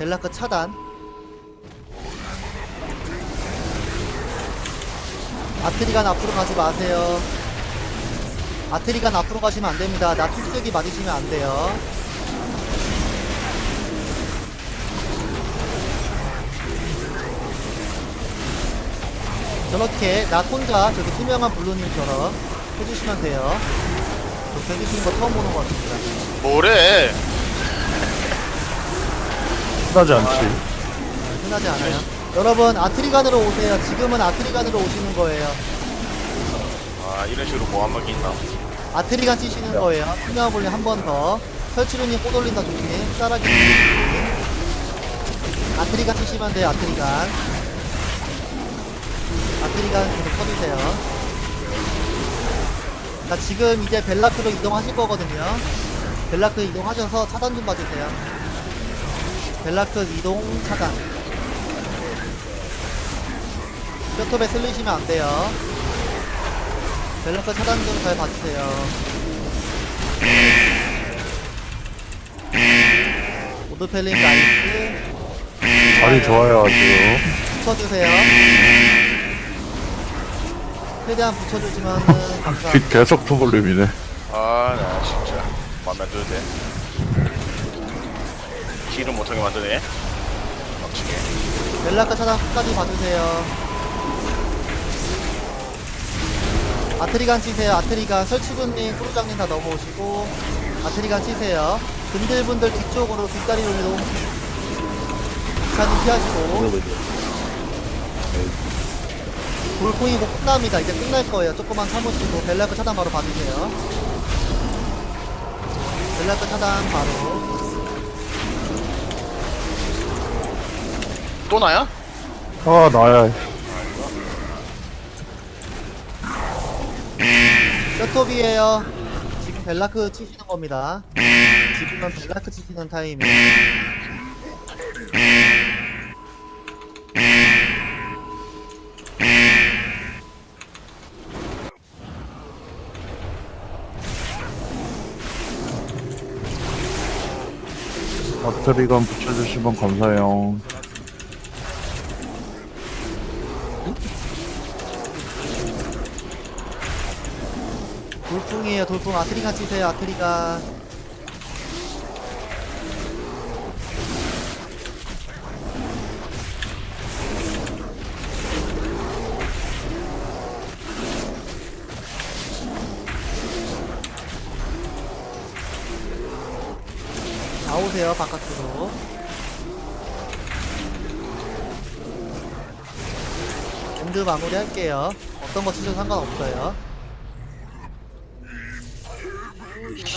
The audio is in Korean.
벨라크 차단. 아트리간 앞으로 가지 마세요. 아트리간 앞으로 가시면 안됩니다. 나 투쓰기 맞으시면 안돼요. 저렇게 나 혼자 저기 투명한 블루님처럼 해주시면 돼요. 그렇게 해주시는 거 처음 보는 것 같습니다. 뭐래? 흔하지 않지. 흔하지 않아요. 여러분 아트리간으로 오세요. 지금은 아트리간으로 오시는 거예요. 아 이런 식으로 뭐한 바퀴 있나? 아트리간 치시는 거예요. 투명한 볼리 한번 더. 설치run이 못 올린다 조심. 싸라기 조심. 아트리간 치시면 돼요. 아트리간. 아트리간 계속 쳐주세요. 자 지금 이제 벨라크로 이동하실 거거든요. 벨라크 이동하셔서 차단 좀 봐주세요. 벨라크 이동 차단. 뼈톱에 쓸리시면 안 돼요. 벨라크 차단 좀 잘 봐주세요. 오드펠링 나이스. 자리 좋아요, 아주. 붙여주세요. 최대한 붙여주시면은 감사합니다. 빛 계속 투볼륨이네. 아나 진짜 마음에 안 들어 킬을 못하게 만드네. 막치게. 벨라카 차단 끝까지 봐주세요. 아트리간 치세요. 아트리간 설치군님, 프로장님 다 넘어오시고 아트리간 치세요. 근들분들 뒤쪽으로 뒷다리로 이동. 기사님 피하시고 돌콩이 곧 끝납니다. 이제 끝날 거예요. 조금만 참으시고 벨라카 차단 바로 봐주세요. 벨라카 차단 바로. 또 나야? 아, 나야. 셔톱이에요. 지금 벨라크 치시는 겁니다. 지금은 벨라크 치시는 타임이에요. 어트리건 붙여주시면 감사해요. 돌풍이에요. 돌풍 아트리가 치세요. 아트리가. 나오세요. 바깥으로. 엔드 마무리 할게요. 어떤 거 치셔도 상관없어요.